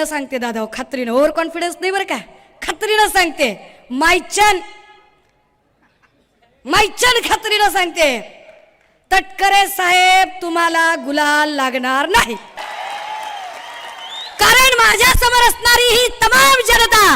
खात्रीनं सांगते दादा खात्रीनं over confidence नाही बरं का खात्रीनं सांगते मायचन मायचन खात्रीनं सांगते तटकरे साहेब तुम्हाला गुलाल लागणार नाही कारण माझ्यासमोर असणारी ही तमाम जनता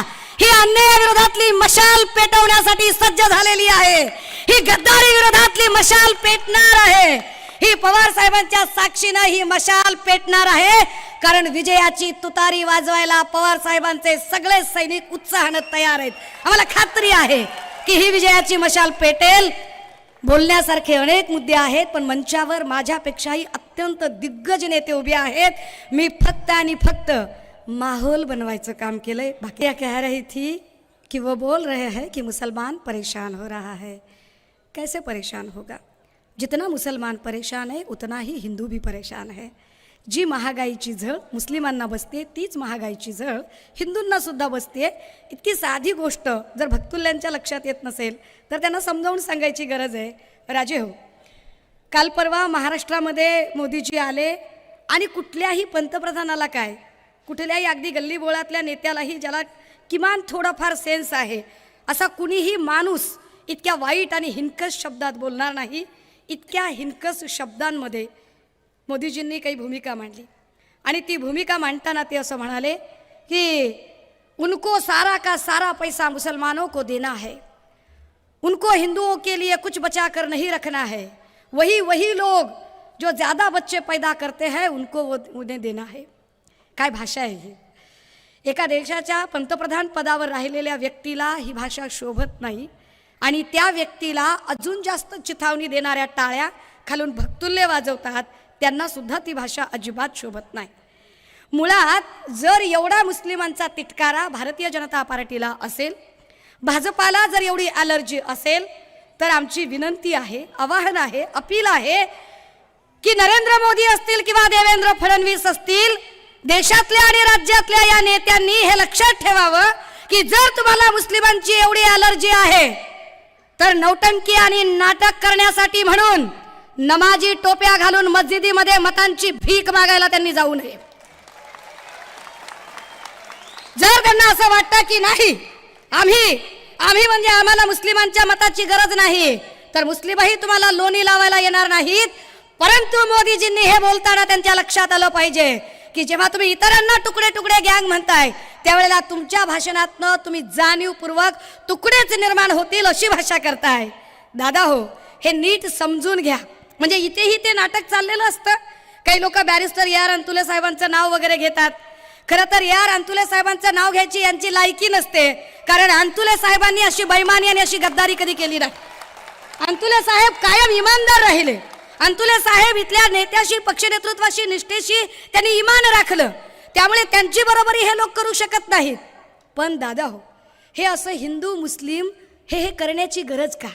ही अन्याय विरोधातली मशाल पेटवण्यासाठी सज्ज झालेली आहे ही गद्दारी विरोधातली मशाल पेटणार आहे ही पवार साहेबांच्या साक्षीनं ही मशाल पेटणार आहे कारण विजयाची तुतारी वाजवायला पवार साहेबांचे सगळे सैनिक उत्साहानं तयार आहेत. आम्हाला खात्री आहे की ही विजयाची मशाल पेटेल बोलण्यासारखे अनेक मुद्दे आहेत पण मंचावर माझ्यापेक्षाही अत्यंत दिग्गज नेते उभे आहेत. मी फक्त आणि फक्त माहोल बनवायचं काम केलंय. बाकी कह रही थी कि वो बोल रहे हैं कि मुसलमान परेशान हो रहा है. कैसे परेशान होगा? जितना मुसलमान परेशान है उतना ही हिंदू भी परेशान है। जी महागाईची झळ मुस्लिमांना बसते तीच महागाईची झळ हिंदूंना सुद्धा बसते. इतकी साधी गोष्ट जर भक्तुल्यांच्या लक्षात येत नसेल तर त्यांना समजावून सांगायची गरज आहे. राजे हो काल परवा महाराष्ट्रामध्ये मोदीजी आले आणि कुठल्याही पंतप्रधानाला काय कुठल्याही अगदी गल्लीबोळातल्या नेत्यालाही ज्याला किमान थोडाफार सेन्स आहे असा कुणीही माणूस इतक्या वाईट आणि हिनकस शब्दात बोलणार नाही. इतक्या हिनकस शब्दांमध्ये मोदीजींनी काही भूमिका मांडली. आणि ती भूमिका मांडताना ते असं म्हणाले की उनको सारा का सारा पैसा मुसलमानों को देना है. उनको हिंदुओं के लिए कुछ बचा कर नहीं रखना है. वही वही लोग जो ज़्यादा बच्चे पैदा करते हैं उनको वो उन्हें देना है. काय भाषा आहे ही? एका देशाच्या पंतप्रधान पदावर राहिलेल्या व्यक्तीला ही भाषा शोभत नाही. आणि त्या व्यक्तीला अजून जास्त चिथावणी देणाऱ्या टाळ्या खालून भक्तुल्य वाजवतात. त्यांनासुद्धा ती भाषा अजिबात शोभत नाही. मुळात जर एवढा मुस्लिमांचा तिटकारा भारतीय जनता पार्टीला असेल भाजपाला जर एवढी ॲलर्जी असेल तर आमची विनंती आहे आवाहन आहे अपील आहे की नरेंद्र मोदी असतील किंवा देवेंद्र फडणवीस असतील देशातल्या आणि राज्यातल्या या नेत्यांनी हे लक्षात ठेवावं की जर तुम्हाला मुस्लिमांची एवढी ॲलर्जी आहे तर नौटंकी आणि नाटक करण्यासाठी म्हणून नमाजी टोप्या घालून मस्जिदीमध्ये मतांची भीक मागायला त्यांनी जाऊ नये. जर त्यांना असं वाटतं की नाही आम्ही आम्ही म्हणजे आम्हाला मुस्लिमांच्या मताची गरज नाही तर मुस्लिमही तुम्हाला लोणी लावायला येणार नाहीत. परंतु मोदीजींनी हे बोलताना त्यांच्या लक्षात आलं पाहिजे की जेव्हा तुम्ही इतरांना तुकडे तुकडे गँग म्हणताय त्यावेळेला तुमच्या भाषणातनं तुम्ही जाणीवपूर्वक तुकडेच निर्माण होतील अशी भाषा करताय. दादा हो हे नीट समजून घ्या. म्हणजे इथेही ते नाटक चाललेलं असतं. काही लोक बॅरिस्टर यार अंतुले साहेबांचं नाव वगैरे घेतात. खरं तर यार अंतुले साहेबांचं नाव घ्यायची यांची लायकी नसते. कारण अंतुले साहेबांनी अशी बैमानी आणि अशी गद्दारी कधी केली नाही. अंतुले साहेब कायम इमानदार राहिले. अंतुले साहेब इथल्या नेत्याशी पक्ष नेतृत्वाशी निष्ठेशी त्यांनी इमान राखलं. त्यामुळे त्यांची बरोबरी हे लोक करू शकत नाहीत. पण दादा हो हे असं हिंदू मुस्लिम हे हे करण्याची गरज का?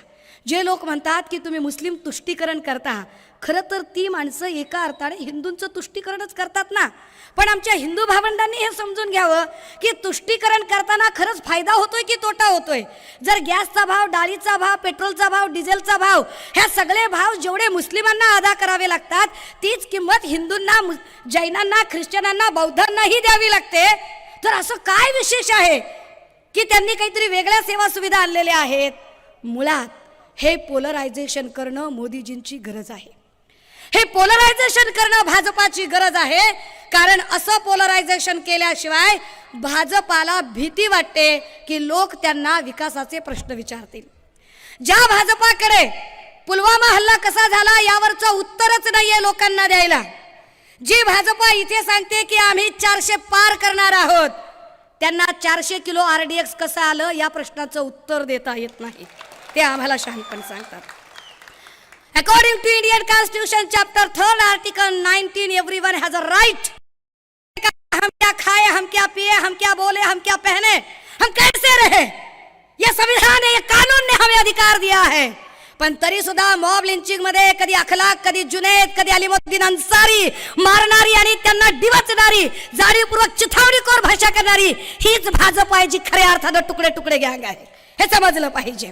जे लोक म्हणतात की तुम्ही मुस्लिम तुष्टीकरण करता खरं तर ती माणसं एका अर्थाने हिंदूंचं तुष्टीकरणच करतात ना. पण आमच्या हिंदू भावंडांनी हे समजून घ्यावं की तुष्टीकरण करताना खरंच फायदा होतोय की तोटा होतोय? जर गॅसचा भाव डाळीचा भाव पेट्रोलचा भाव डिझेलचा भाव ह्या सगळे भाव जेवढे मुस्लिमांना अदा करावे लागतात तीच किंमत हिंदूंना जैनांना ख्रिश्चनांना बौद्धांनाही द्यावी लागते. तर असं काय विशेष आहे की त्यांनी काहीतरी वेगळ्या सेवा सुविधा आणलेल्या आहेत? मुळात हे पोलरायझेशन करणं मोदीजींची गरज आहे. हे पोलरायझेशन करणं भाजपाची गरज आहे. कारण असं पोलरायझेशन केल्याशिवाय भाजपाला भीती वाटते की लोक त्यांना विकासाचे प्रश्न विचारतील. ज्या भाजपाकडे पुलवामा हल्ला कसा झाला यावरचं उत्तरच नाहीये लोकांना द्यायला. जी भाजपा इथे सांगते की आम्ही चारशे पार करणार आहोत त्यांना चारशे किलो आर डी एक्स कसं आलं या प्रश्नाचं उत्तर देता येत नाही. ते आम्हाला शहाणपण सांगतात. According to Indian constitution chapter third article 19 everyone has a right हम क्या खाए हम क्या पिए हम क्या बोले हम क्या पहने हम कैसे रहे? ये संविधान है ये कानून ने हमें अधिकार दिया है। पण तरी सुद्धा मॉब लिंचिंगमध्ये कधी अखलाक कधी जुनेद कधी अलिमुद्दीन अन्सारी मारणारी आणि त्यांना डिवचणारी जाणीवपूर्वक चिथावणीखोर भाषा करणारी हीच भाजप आहे जी खऱ्या अर्थानं तुकडे तुकडे गँग आहे. हे समजलं पाहिजे.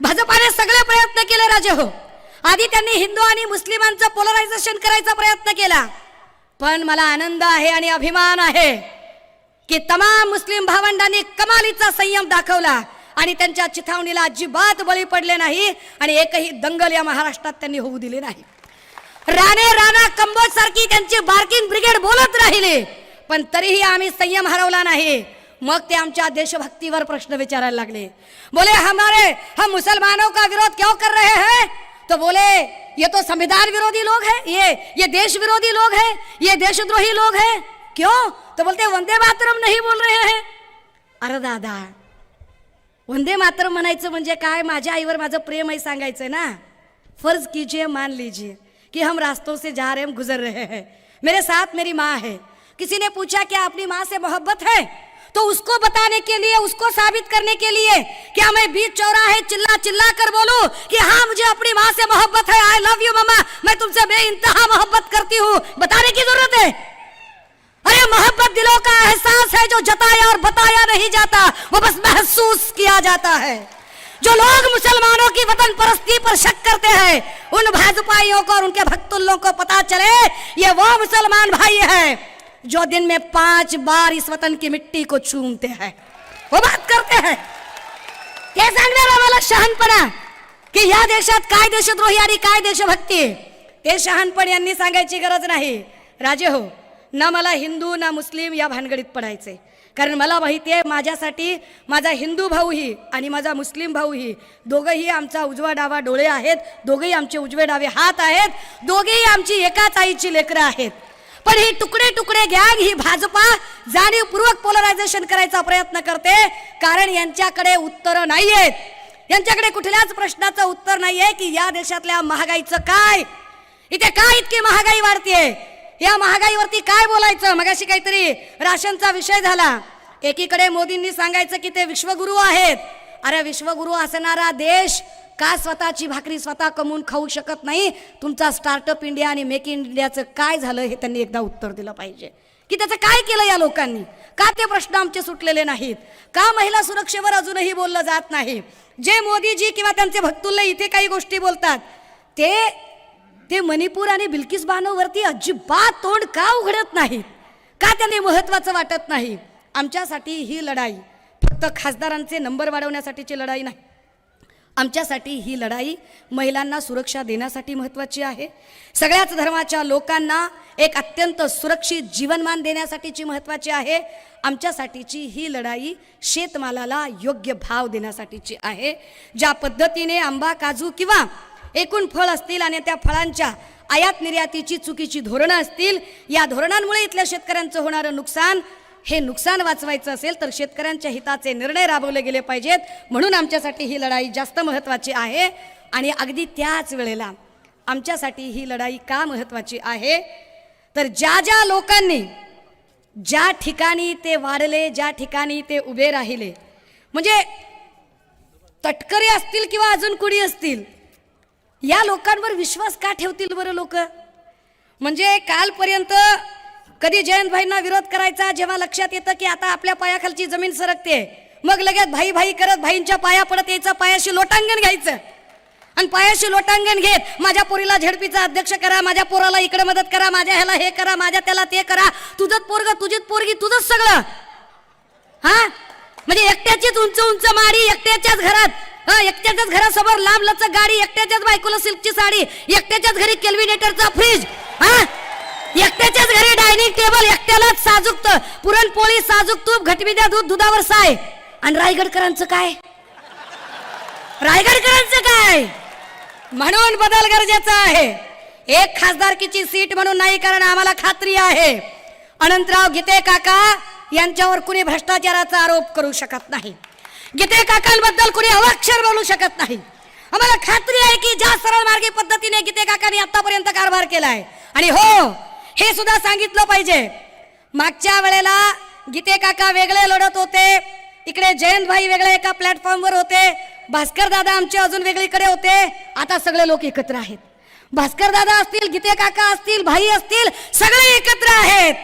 भाजपाने सगळे प्रयत्न केले राजे हो. आधी त्यांनी हिंदू आणि मुस्लिमांचं पोलरायझेशन करायचा प्रयत्न केला. पण मला आनंद आहे आणि अभिमान आहे की तमाम मुस्लिम भावंडांनी कमालीचा संयम दाखवला आणि त्यांच्या चिथावणीला अजिबात बळी पडले नाही आणि एकही दंगल या महाराष्ट्रात त्यांनी होऊ दिली नाही. राणे राणा कंबोज सारखी त्यांची बार्किंग ब्रिगेड बोलत राहिले पण तरीही आम्ही संयम हरवला नाही. मग ते आमच्या देशभक्तीवर प्रश्न विचारायला लागले. बोले हमारे हम मुसलमानों का विरोध क्यों कर रहे हैं? तो बोले ये तो संविधान विरोधी लोग हैं ये ये देश विरोधी लोग हैं ये देशद्रोही लोग हैं। क्यों? तो बोलते वंदे मातरम नहीं बोल रहे हैं। अरे दादा वंदे मातरम म्हणायचं म्हणजे काय? माझ्या आईवर माझं प्रेम आहे सांगायचं ना. फर्ज कीजिए मान लीजिए कि हम रास्तों से जा रहे हैं हम गुजर रहे हैं. मेरे साथ मेरी माँ है. किसी ने पूछा क्या अपनी माँ से मोहब्बत है? तो उसको बताने के लिए, उसको साबित करने के लिए, क्या मैं बीच चौराहे चिल्ला चिल्ला कर बोलूँ कि हाँ मुझे अपनी माँ से मोहब्बत है आई लव यू मम्मा मैं तुमसे बेइंतहा मोहब्बत करती हूँ। बताने की ज़रूरत है? अरे, मोहब्बत दिलों का एहसास है जो जताया और बताया नहीं जाता, वो बस महसूस किया जाता है। जो लोग मुसलमानों की वतन परस्ती पर शक करते हैं, उन भाजपाइयों को और उनके भक्तुल्लों को पता चले, ये वो मुसलमान भाई है। जो दिन में पांच बार इस वतन की मिट्टी को चूमते हैं। वो बात करते हैं। हे सांगणार मला शहाणपणा की या देशात काय देशद्रोही आणि काय देशभक्ती ते शहानपण यांनी सांगायची गरज नाही। राजे हो ना मला हिंदू ना मुस्लिम या भानगडीत पडायचे। कारण मला माहिती आहे माझ्यासाठी माझा हिंदू भाऊही आणि माझा मुस्लिम भाऊही दोघंही आमचा उजवा डावा डोळे आहेत दोघेही आमचे उजवे डावे हात आहेत दोघेही आमची एकाच आईची लेकरं आहेत। पण ही तुकडे तुकडे घ्या ही भाजपा जाणीवपूर्वक पोलरायझेशन करायचा प्रयत्न करते. कारण यांच्याकडे उत्तरं नाही आहेत यांच्याकडे कुठल्याच प्रश्नाचं उत्तर नाहीये की या देशातल्या महागाईचं काय. इथे काय इतकी महागाई वाढतीये? या महागाईवरती काय बोलायचं? मगाशी काहीतरी राशनचा विषय झाला. एकीकडे मोदींनी सांगायचं की ते विश्वगुरु आहेत. अरे विश्वगुरु असणारा देश का स्वतःची भाकरी स्वतः कमवून खाऊ शकत नाही? तुमचा स्टार्टअप इंडिया आणि मेक इन इंडियाचं काय झालं हे त्यांनी एकदा उत्तर दिलं पाहिजे. की त्याचं काय केलं या लोकांनी? का ते प्रश्न आमचे सुटलेले नाहीत? का महिला सुरक्षेवर अजूनही बोललं जात नाही? जे मोदीजी किंवा त्यांचे भक्तुल्ले इथे काही गोष्टी बोलतात ते ते मणिपूर आणि बिल्किस बानोवरती अजिबात तोंड का उघडत नाहीत? का त्यांनी महत्वाचं वाटत नाही? आमच्यासाठी ही लढाई फक्त खासदारांचे नंबर वाढवण्यासाठीची लढाई नाही. आमच्यासाठी ही लढाई महिलांना सुरक्षा देण्यासाठी महत्त्वाची आहे. सगळ्याच धर्माच्या लोकांना एक अत्यंत सुरक्षित जीवनमान देण्यासाठीची महत्त्वाची आहे. आमच्यासाठीची ही लढाई शेतमालाला योग्य भाव देण्यासाठीची आहे. ज्या पद्धतीने आंबा काजू किंवा एकूण फळ असतील आणि त्या फळांच्या आयात निर्यातीची चुकीची धोरणं असतील या धोरणांमुळे इथल्या शेतकऱ्यांचं होणारं नुकसान हे नुकसान वाचवायचं असेल तर शेतकऱ्यांच्या हिताचे निर्णय राबवले गेले पाहिजेत. म्हणून आमच्यासाठी ही लढाई जास्त महत्त्वाची आहे. आणि अगदी त्याच वेळेला आमच्यासाठी ही लढाई का महत्त्वाची आहे? तर ज्या ज्या लोकांनी ज्या ठिकाणी ते वाढले ज्या ठिकाणी ते उभे राहिले म्हणजे तटकरे असतील किंवा अजून कुणी असतील या लोकांवर विश्वास का ठेवतील बरं लोक? म्हणजे कालपर्यंत कधी जयंतभाईंना विरोध करायचा जेव्हा लक्षात येतं की आता आपल्या पायाखालची जमीन सरकते मग लगेच भाई भाई करत भाईंच्या पाया पडत यायचं पायाशी लोटांगण घ्यायचं. आणि पायाशी लोटांगण घेत माझ्या पोरीला झेडपीचा अध्यक्ष करा माझ्या पोराला इकडे मदत करा माझ्या ह्याला हे करा माझ्या त्याला ते करा. तुझंच पोरग तुझीच पोरगी तुझंच सगळं. हा? म्हणजे एकट्याचीच उंच उंच माडी एकट्याच्याच घरात. एकट्याच्याच घरासमोर लांब लचक गाडी एकट्याच्याच बायकोला सिल्कची साडी एकट्याच्याच घरी केल्विनेटरचा फ्रीज. हा? एकट्याच्याच घरी डायनिंग टेबल एकट्यालाच साजूक पुरणपोळी साजूक तूप घटबिद्या दूध दुधावर साय. आणि रायगडकरांचं काय? रायगडकरांचं काय? म्हणून बदल गरजेचा आहे. एक खासदारकीची सीट म्हणून नाही कारण आम्हाला खात्री आहे. अनंतराव गीते काका यांच्यावर कुणी भ्रष्टाचाराचा आरोप करू शकत नाही. गीते काकांबद्दल कुणी अवाक्षर बोलू शकत नाही. आम्हाला खात्री आहे की ज्या सरळ मार्गी पद्धतीने गीते काकांनी आतापर्यंत कारभार केलाय. आणि हो हे सुद्धा सांगितलं पाहिजे. मागच्या वेळेला गीते काका वेगळे लढत होते. इकडे जयंत भाई वेगळे एका प्लॅटफॉर्मवर होते. भास्कर दादा आमचे अजून वेगळीकडे होते. आता सगळे लोक एकत्र आहेत. भास्कर दादा असतील गीते काका असतील भाई असतील सगळे एकत्र आहेत.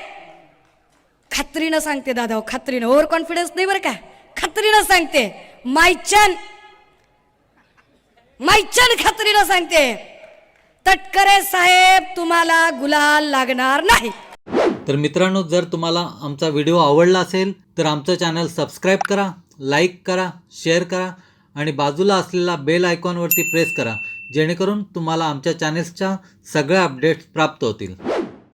खात्रीनं सांगते दादा खात्रीनं. ओव्हर कॉन्फिडन्स नाही बरं का? खात्रीनं सांगते. मायचन मायचन खात्रीनं सांगते. तटकरे साहेब तुम्हाला गुलाल लागणार नाही. तर मित्रांनो जर तुम्हाला आमचा व्हिडिओ आवडला असेल तर आमचं चॅनल सबस्क्राईब करा लाईक करा शेअर करा आणि बाजूला असलेला बेल आयकॉनवरती प्रेस करा जेणेकरून तुम्हाला आमच्या चॅनेल्सच्या सगळ्या अपडेट्स प्राप्त होतील.